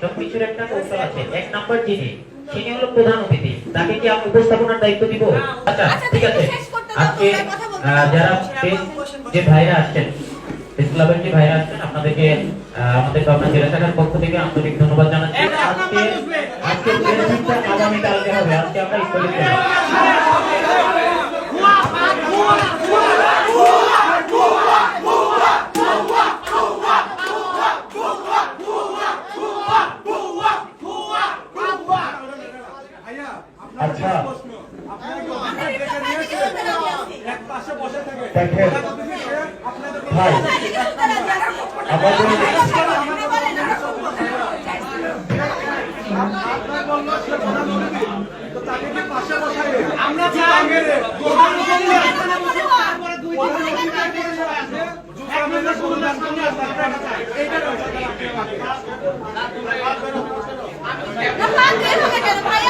সবকিছুর একটা কৌশল আছে। এক নাম্বার যিনি তিনি হলো প্রধান অতিথি। তাকে কি আমি উপস্থাপনার দায়িত্ব দিব? আচ্ছা আচ্ছা, ঠিক আছে। আজকে। যারা যে ভাইরা আসছেন ক্লাবের যে ভাইরা আসছেন আপনাদেরকে আমাদের পাবনা জেলা শাখার পক্ষ থেকে আন্তরিক ধন্যবাদ জানাচ্ছি। আজকে আজকে হবে। আজকে আমরা দেখেন ভাই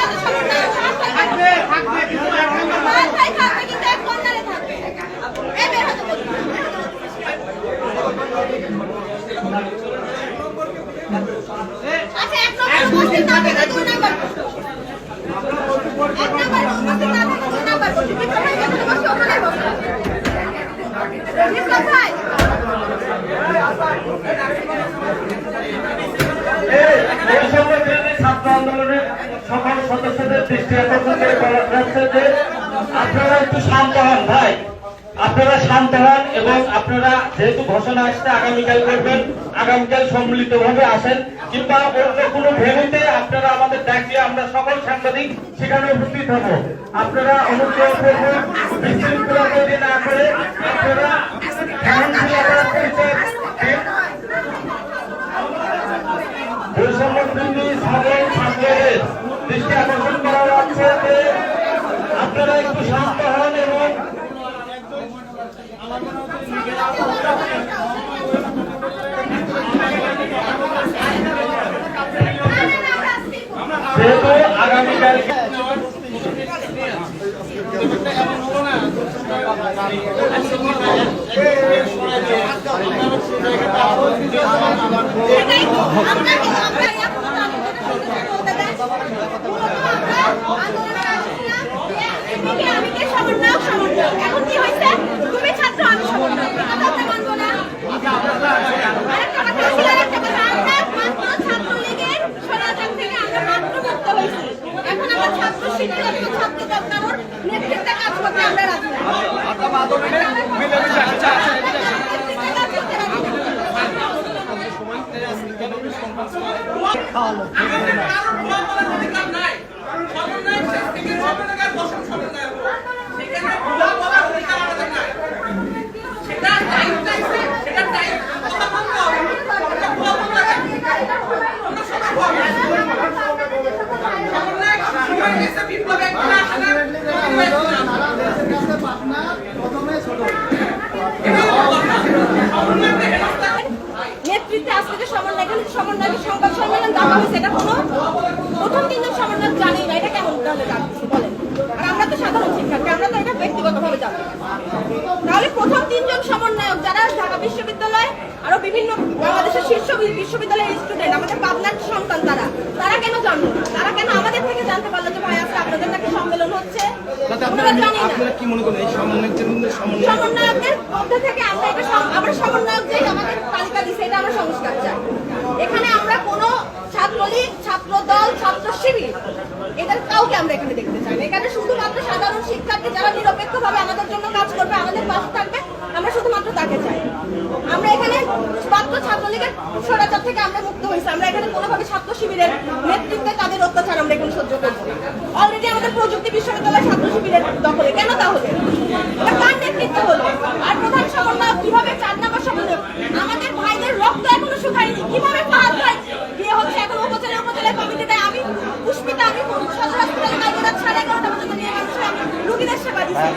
আমাদের আমরা চাই থাকবে থাকবে কিন্তু এক নম্বর আচ্ছা এক নম্বর উপস্থিত না থাকে দুই নম্বর এক নম্বর উপস্থিত না থাকে দুই নম্বর বিপ্লব ভাই যেখানে বসে ওখানে বসে বিপ্লব ভাই বৈষম্য বিরোধী ছাত্র আন্দোলনের সকল করে আপনারা শান্ত হন এবং আপনারা যেহেতু ঘোষণা আসছে, আগামীকাল করবেন, আগামীকাল সম্মিলিত ভাবে আসেন। কিংবা অন্য কোনো ভেনুতে আপনারা আমাদের ডাকলে আমরা সকল সাংবাদিক সেখানে উপস্থিত হব। আপনারা অনুগ্রহ করবেন বিশৃঙ্খলা না করে আপনারা আকর্ষণ করা যাচ্ছে যে আপনারা একটু শান্ত হন এবং যেহেতু আগামীকাল সেটাই তো। আমরা কিন্তু আমরা এখন আন্দোলনের বলতে দেন। মূলত আমরা আন্দোলনে আসছিলাম যে এদিকে আমি কে সমন্বয়ক সমন্বয়ক। এখন কি হয়েছে? তুমি ছাত্র, আমি সমন্বয়ক। এই কথা আমরা মানবো না। আরেকটা কথা ছিল, আরেকটা কথা। আমরা মাত্র ছাত্রলীগের স্বৈরাচার থেকে আমরা মাত্র মুক্ত হয়েছি। এখন আমরা ছাত্র শিক্ষক ও ছাত্রদল কারোর নেতৃত্বে কাজ করতে আমরা রাজি না। নেতৃত্বে আজকে যে সমন্বয় এখানে সমন্বয়ের সংবাদ দেওয়া কোনো প্রথম তিনজন সমন্বয় জানি না এটা কেমন তাহলে জানছি বলেন। আর আমরা তো সাধারণ শিক্ষার্থী আমরা তো এটা ব্যক্তিগতভাবে জানি। তাহলে প্রথম তিনজন সমন্বয়ক যারা ঢাকা বিশ্ববিদ্যালয় আরও বিভিন্ন বাংলাদেশের শীর্ষ বিশ্ববিদ্যালয়ের স্টুডেন্ট আমাদের পাবনার সন্তান তারা তারা কেন জানলো তারা কেন আমাদের থেকে জানতে পারল যে ভাই আজকে আপনাদের নাকি সম্মেলন হচ্ছে? আমরা জানি না। আপনারা কি মনে করেন এই সমন্বয়ের সমন্বয়কদের মধ্যে থেকে আমরা এটা আমরা সমন্বয়ক যে আমাদের তালিকা দিছে এটা আমরা সংস্কার চাই। এখানে আমরা কোনো ছাত্রলীগ ছাত্র দল ছাত্র শিবির এদের কাউকে আমরা এখানে দেখতে চাই। না এখানে শুধুমাত্র সাধারণ শিক্ষার্থী যারা নিরপেক্ষভাবে আমাদের জন্য কাজ করবে, আমাদের পাশে থাকবে, আমরা শুধুমাত্র তাকে চাই। আমরা এখানে মাত্র ছাত্রলীগের স্বৈরাচার থেকে আমরা মুক্ত হয়েছি। আমরা এখানে কোনোভাবে ছাত্র শিবিরের নেতৃত্বে তাদের অত্যাচার আমরা এখানে সহ্য করব অলরেডি আমাদের প্রযুক্তি বিশ্ববিদ্যালয় ছাত্র শিবিরের দখলে। কেন তাহলে? কার নেতৃত্ব হলো?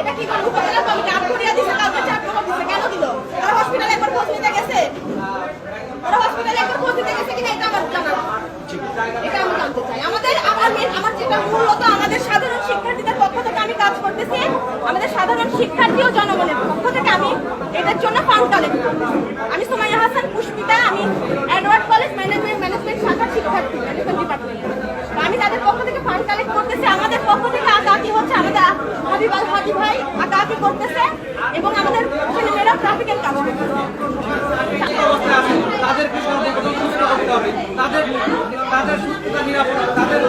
এটা কি করে উপজেলা কমিটি আট করিয়া দিছে, কালকে চার নম্বর দিছে, কেন দিল? তারা হসপিটালে একবার খোঁজ নিতে গেছে। তারা হসপিটালে একবার খোঁজ নিতে গেছে কিনা এটা আমার জানা এটা আমি জানতে চাই। আমাদের সাধারণ কাজ করতেছি, আমাদের সাধারণ শিক্ষার্থী ও জনগণের পক্ষ থেকে আমি এটার জন্য ফান্ড কালেক্ট আমি সুমাইয়া হাসান পুষ্পিতা আমি এডওয়ার্ড কলেজ ম্যানেজমেন্ট ম্যানেজমেন্ট শাখার শিক্ষার্থী ম্যানেজমেন্ট ডিপার্টমেন্ট আমি তাদের পক্ষ থেকে ফান্ড কালেক্ট করতেছি আমাদের পক্ষ থেকে আকাকি হচ্ছে আমাদের হাবিব আল এবং আমাদের ছেলেমেয়েরা ট্রাফিকের সুস্থ করতে হবে। তাদের তাদের সুস্থতা নিরাপত্তা তাদের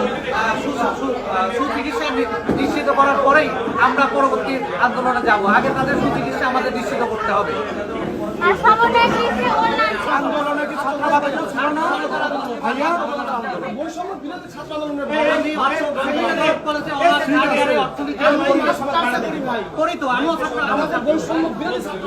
সুচিকিৎসা নিশ্চিত করার পরেই আমরা পরবর্তী আন্দোলনে যাব। আগে তাদের সুচিকিৎসা আমাদের নিশ্চিত করতে হবে। আর সমন্বয় শিল্পী অনলাইন আন্দোলনে কি ছাত্রবাদী ছিল না? ভাইয়া? করি তো আমিও ছাত্র আমাদের বৈষম্য বিরোধী ছাত্র